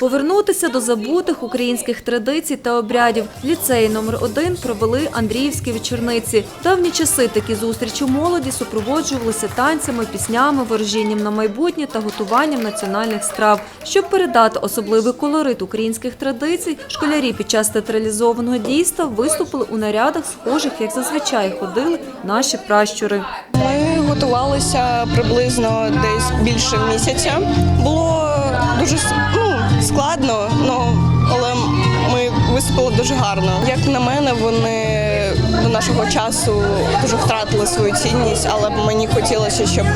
Повернутися до забутих українських традицій та обрядів. Ліцеї номер 1 провели Андріївські вечорниці. Давні часи такі зустрічі молоді супроводжувалися танцями, піснями, ворожінням на майбутнє та готуванням національних страв. Щоб передати особливий колорит українських традицій, школярі під час театралізованого дійства виступили у нарядах, схожих, як зазвичай ходили наші пращури. Ми готувалися приблизно десь більше місяця. Було дуже ну, складно, ну, але ми виступили дуже гарно. Як на мене, вони до нашого часу дуже втратили свою цінність, але мені хотілося, щоб,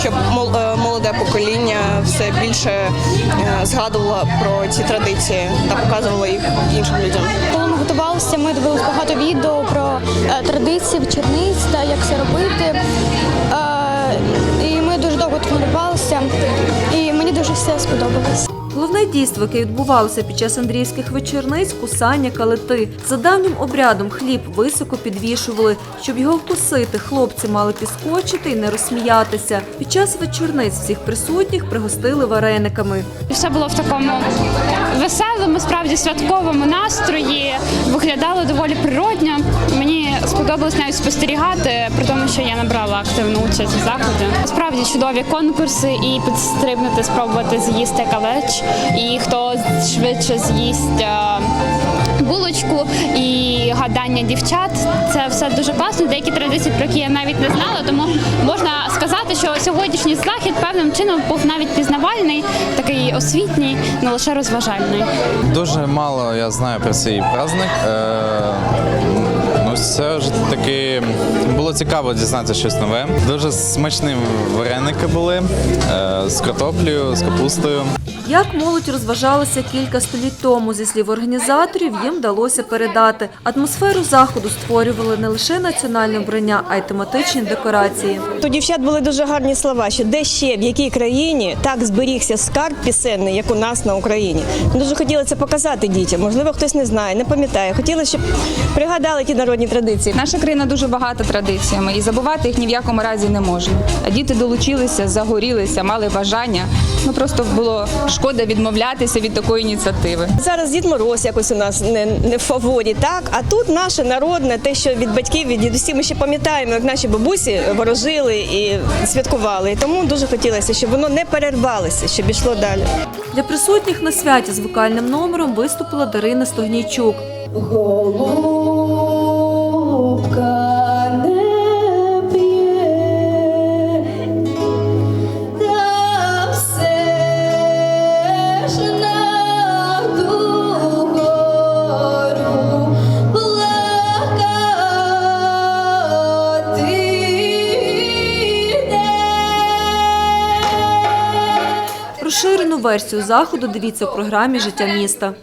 щоб е, молоде покоління все більше е, згадувало про ці традиції та показувало їх іншим людям. Коли ми готувалися, ми дивилися багато відео про е, традиції вечорниць та як це робити. І ми дуже довго тренувалися, і мені дуже все сподобалось. Головна Головне дійство, яке відбувалося під час Андріївських вечорниць – кусання калити. За давнім обрядом хліб високо підвішували. Щоб його вкусити, хлопці мали підскочити і не розсміятися. Під час вечорниць всіх присутніх пригостили варениками. Все було в такому веселому, справді святковому настрої. Виглядало доволі природньо. Мені сподобалось навіть спостерігати, при тому, що я набрала активну участь у заході. Справді чудові конкурси і підстрибнути, спробувати з'їсти калеч. І хто швидше з'їсть. е, Булочку і гадання дівчат це все дуже класно. Деякі традиції, про які я навіть не знала. Тому можна сказати, що сьогоднішній захід певним чином був навіть пізнавальний, такий освітній, не лише розважальний. Дуже мало я знаю про цей праздник. Е, ну, все ж таки було цікаво дізнатися щось нове. Дуже смачні вареники були е, з картоплею, з капустою. Як молодь розважалася кілька століть тому, зі слів організаторів, їм вдалося передати. Атмосферу заходу створювали не лише національне вбрання, а й тематичні декорації. У дівчат були дуже гарні слова, що де ще в якій країні так зберігся скарб пісенний, як у нас на Україні. Дуже хотіли це показати дітям. Можливо, хтось не знає, не пам'ятає. Хотіли, щоб пригадали ті народні традиції. Наша країна дуже багата традиціями і забувати їх ні в якому разі не можна. А діти долучилися, загорілися, мали бажання. Ну просто було шкода відмовлятися від такої ініціативи. Зараз Дід Мороз якось у нас не, не в фаворі, так а тут наше народне, те, що від батьків, від дідусів, ми ще пам'ятаємо, як наші бабусі ворожили і святкували. І тому дуже хотілося, щоб воно не перервалося, щоб ішло далі. Для присутніх на святі з вокальним номером виступила Дарина Стогнійчук. Розширену версію заходу дивіться в програмі Життя міста.